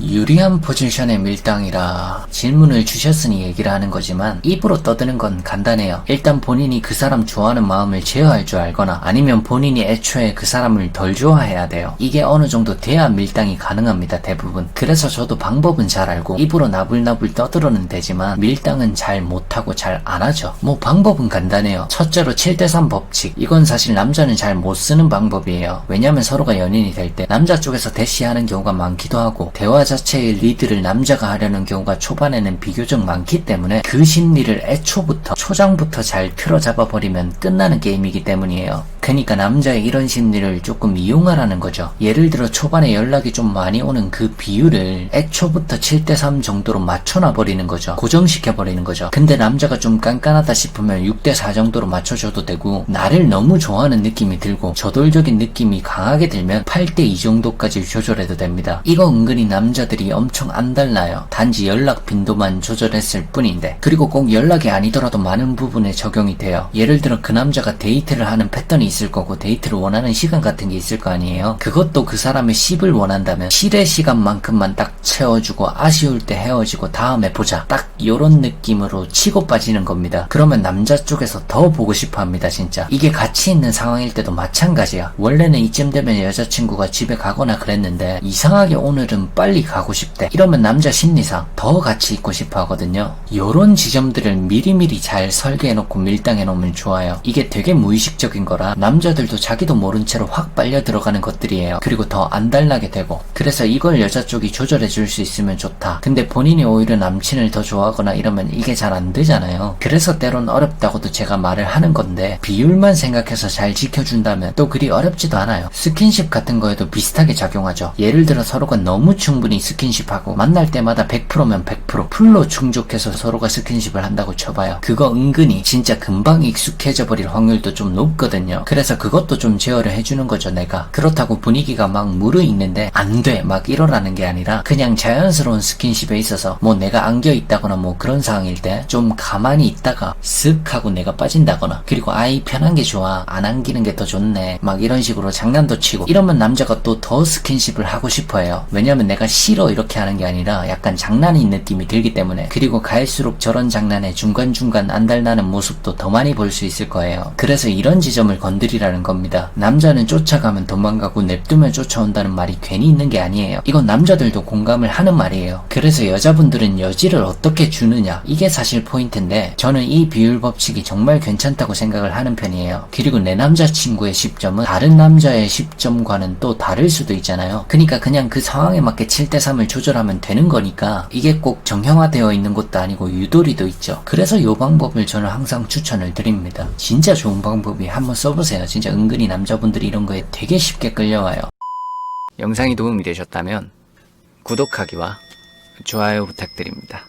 유리한 포지션의 밀당이라 질문을 주셨으니 얘기를 하는 거지만 입으로 떠드는 건 간단해요. 일단 본인이 그 사람 좋아하는 마음을 제어할 줄 알거나 아니면 본인이 애초에 그 사람을 덜 좋아해야 돼요. 이게 어느 정도 돼야 밀당이 가능합니다. 대부분. 그래서 저도 방법은 잘 알고 입으로 나불나불 떠들어는 되지만 밀당은 잘 못하고 잘 안 하죠. 뭐 방법은 간단해요. 첫째로 7대3 법칙. 이건 사실 남자는 잘 못 쓰는 방법이에요. 왜냐면 서로가 연인이 될 때 남자 쪽에서 대시하는 경우가 많기도 하고 대화 자체의 리드를 남자가 하려는 경우가 초반에는 비교적 많기 때문에 그 심리를 애초부터 초장부터 잘 틀어잡아 버리면 끝나는 게임이기 때문이에요. 그러니까 남자의 이런 심리를 조금 이용하라는 거죠. 예를 들어 초반에 연락이 좀 많이 오는 그 비율을 애초부터 7대3 정도로 맞춰놔 버리는 거죠. 고정시켜 버리는 거죠. 근데 남자가 좀 깐깐하다 싶으면 6대4 정도로 맞춰줘도 되고 나를 너무 좋아하는 느낌이 들고 저돌적인 느낌이 강하게 들면 8대2 정도까지 조절해도 됩니다. 이거 은근히 남자들이 엄청 안 달라요. 단지 연락 빈도만 조절했을 뿐인데 그리고 꼭 연락이 아니더라도 많은 부분에 적용이 돼요. 예를 들어 그 남자가 데이트를 하는 패턴이 있을 거고 데이트를 원하는 시간 같은 게 있을 거 아니에요. 그것도 그 사람의 10을 원한다면 7의 시간만큼만 딱 채워주고 아쉬울 때 헤어지고 다음에 보자. 딱 요런 느낌으로 치고 빠지는 겁니다. 그러면 남자 쪽에서 더 보고 싶어 합니다, 진짜. 이게 같이 있는 상황일 때도 마찬가지야. 원래는 이쯤 되면 여자친구가 집에 가거나 그랬는데 이상하게 오늘은 빨리 가고 싶대. 이러면 남자 심리상 더 같이 있고 싶어 하거든요. 요런 지점들을 미리미리 잘 설계해놓고 밀당해놓으면 좋아요. 이게 되게 무의식적인 거라 남자들도 자기도 모른 채로 확 빨려 들어가는 것들이에요. 그리고 더 안 달라게 되고. 그래서 이걸 여자 쪽이 조절해 줄 수 있으면 좋다. 근데 본인이 오히려 남친을 더 좋아하거나 이러면 이게 잘 안 되잖아요. 그래서 때론 어렵다고도 제가 말을 하는 건데 비율만 생각해서 잘 지켜준다면 또 그리 어렵지도 않아요. 스킨십 같은 거에도 비슷하게 작용하죠. 예를 들어 서로가 너무 충분히 스킨십하고 만날 때마다 100%면 100% 풀로 충족해서 서로가 스킨십을 한다고 쳐봐요. 그거 은근히 진짜 금방 익숙해져 버릴 확률도 좀 높거든요. 그래서 그것도 좀 제어를 해주는 거죠, 내가. 그렇다고 분위기가 막 무르익는데 안 돼, 막 이러라는 게 아니라 그냥 자연스러운 스킨십에 있어서 뭐 내가 안겨 있다거나 뭐 그런 상황일 때 좀 가만히 있다가 쓱 하고 내가 빠진다거나 그리고 아이 편한 게 좋아 안 안기는 게 더 좋네 막 이런 식으로 장난도 치고 이러면 남자가 또 더 스킨십을 하고 싶어 해요 왜냐면 내가 싫어 이렇게 하는 게 아니라 약간 장난인 느낌이 들기 때문에 그리고 갈수록 저런 장난에 중간중간 안달나는 모습도 더 많이 볼 수 있을 거예요 그래서 이런 지점을 건드 리라는 겁니다 남자는 쫓아가면 도망가고 냅두면 쫓아온다는 말이 괜히 있는 게 아니에요 이건 남자들도 공감을 하는 말이에요 그래서 여자분들은 여지를 어떻게 주느냐 이게 사실 포인트인데 저는 이 비율 법칙이 정말 괜찮다고 생각을 하는 편이에요. 그리고 내 남자친구의 10점은 다른 남자의 10점과는 또 다를 수도 있잖아요. 그러니까 그냥 그 상황에 맞게 7대3을 조절하면 되는 거니까 이게 꼭 정형화되어 있는 것도 아니고 유도리도 있죠. 그래서 이 방법을 저는 항상 추천을 드립니다. 진짜 좋은 방법이 한번 써 보세요. 진짜 은근히 남자분들이 이런 거에 되게 쉽게 끌려와요. 영상이 도움이 되셨다면 구독하기와 좋아요 부탁드립니다.